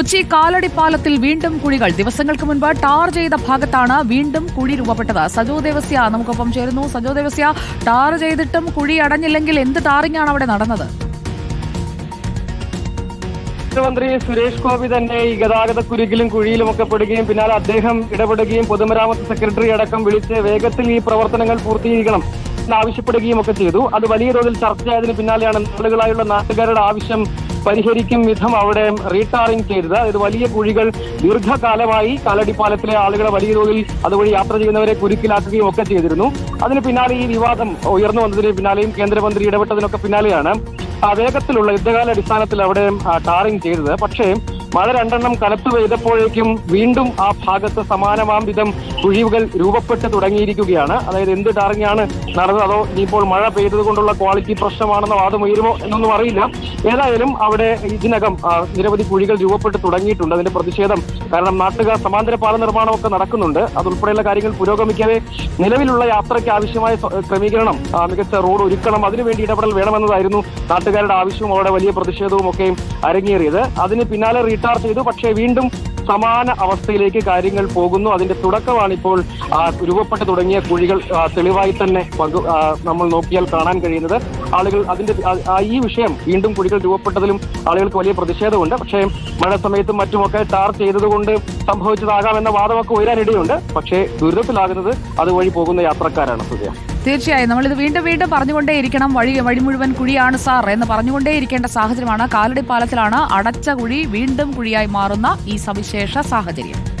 കൊച്ചി കാലടിപ്പാലത്തിൽ വീണ്ടും കുഴികൾ. ദിവസങ്ങൾക്ക് മുൻപ് ടാർ ചെയ്ത ഭാഗത്താണ് വീണ്ടും കുഴി രൂപപ്പെട്ടത്. സജോ ദേവസ്യ നമുക്കൊപ്പം ചേരുന്നു. സജോ ദേവസ്യ ടാർ ചെയ്തിട്ടും കുഴി അടഞ്ഞില്ലെങ്കിൽ എന്ത് ടാറിംഗ് ആണ് അവിടെ നടന്നത്? മുഖ്യമന്ത്രി സുരേഷ് ഗോപി തന്നെ ഈ ഗതാഗത കുരുക്കിലും കുഴിയിലും ഒക്കെ പെടുകയും പിന്നാലെ അദ്ദേഹം ഇടപെടുകയും പൊതുമരാമത്ത് സെക്രട്ടറി അടക്കം വിളിച്ച് വേഗത്തിൽ ഈ പ്രവർത്തനങ്ങൾ പൂർത്തീകരിക്കണം എന്ന് ആവശ്യപ്പെടുകയും ഒക്കെ ചെയ്തു. അത് വലിയ തോതിൽ ചർച്ചയായതിന് പിന്നാലെയാണ് നാളുകളായുള്ള നാട്ടുകാരുടെ ആവശ്യം പരിഹരിക്കും വിധം അവിടെ റീടാറിംഗ് ചെയ്തത്. അതായത് വലിയ കുഴികൾ ദീർഘകാലമായി കാലടിപ്പാലത്തിലെ ആളുകളെ വലിയ തോതിൽ അതുവഴി യാത്ര ചെയ്യുന്നവരെ കുരുക്കിലാക്കുകയും ഒക്കെ ചെയ്തിരുന്നു. അതിന് പിന്നാലെ ഈ വിവാദം ഉയർന്നു വന്നതിന് പിന്നാലെയും കേന്ദ്രമന്ത്രി ഇടപെട്ടതിനൊക്കെ പിന്നാലെയാണ് വേഗത്തിലുള്ള യുദ്ധകാല അടിസ്ഥാനത്തിൽ അവിടെ ടാറിംഗ് ചെയ്തത്. പക്ഷേ മഴ രണ്ടെണ്ണം കനത്തു പെയ്തപ്പോഴേക്കും വീണ്ടും ആ ഭാഗത്ത് സമാനമാം വിധം കുഴിവുകൾ രൂപപ്പെട്ട് തുടങ്ങിയിരിക്കുകയാണ്. അതായത് എന്ത് ടാറിങ്ങാണ് നടന്നത്? അതോ ഇനിയിപ്പോൾ മഴ പെയ്തത് കൊണ്ടുള്ള ക്വാളിറ്റി പ്രശ്നമാണെന്ന വാദം ഉയരുമോ എന്നൊന്നും അറിയില്ല. ഏതായാലും അവിടെ ഇതിനകം നിരവധി കുഴികൾ രൂപപ്പെട്ട് തുടങ്ങിയിട്ടുണ്ട്. അതിന്റെ പ്രതിഷേധം കാരണം നാട്ടുകാർ സമാന്തര പാല നിർമ്മാണമൊക്കെ നടക്കുന്നുണ്ട്. അതുൾപ്പെടെയുള്ള കാര്യങ്ങൾ പുരോഗമിക്കവേ നിലവിലുള്ള യാത്രയ്ക്ക് ആവശ്യമായ ക്രമീകരണം മികച്ച റോഡ് ഒരുക്കണം അതിനുവേണ്ടി ഇടപെടൽ വേണമെന്നതായിരുന്നു നാട്ടുകാരുടെ ആവശ്യവും അവിടെ വലിയ പ്രതിഷേധവും ഒക്കെയും അരങ്ങേറിയത്. അതിന് പിന്നാലെ റീടാർ ചെയ്തു പക്ഷേ വീണ്ടും സമാന അവസ്ഥയിലേക്ക് കാര്യങ്ങൾ പോകുന്നു. അതിന്റെ തുടക്കമാണ് ഇപ്പോൾ രൂപപ്പെട്ട് തുടങ്ങിയ കുഴികൾ തെളിവായി തന്നെ നമ്മൾ നോക്കിയാൽ കാണാൻ കഴിയുന്നത്. ആളുകൾ അതിന്റെ ഈ വിഷയം വീണ്ടും കുഴികൾ രൂപപ്പെട്ടതിലും ആളുകൾക്ക് വലിയ പ്രതിഷേധമുണ്ട്. പക്ഷേ മഴ സമയത്തും മറ്റുമൊക്കെ ടാർ ചെയ്തതുകൊണ്ട് സംഭവിച്ചതാകാം എന്ന വാദമൊക്കെ ഉയരാനിടയുണ്ട്. പക്ഷേ ദുരിതത്തിലാകുന്നത് അതുവഴി പോകുന്ന യാത്രക്കാരാണ് സുജയ. തീർച്ചയായും. നമ്മളിത് വീണ്ടും വീണ്ടും പറഞ്ഞുകൊണ്ടേയിരിക്കണം. വഴി വഴി മുഴുവൻ കുഴിയാണ് സാർ എന്ന് പറഞ്ഞുകൊണ്ടേയിരിക്കേണ്ട സാഹചര്യമാണ്. കാലടിപ്പാലത്തിലാണ് അടച്ച കുഴി വീണ്ടും കുഴിയായി മാറുന്ന ഈ സവിശേഷ സാഹചര്യം.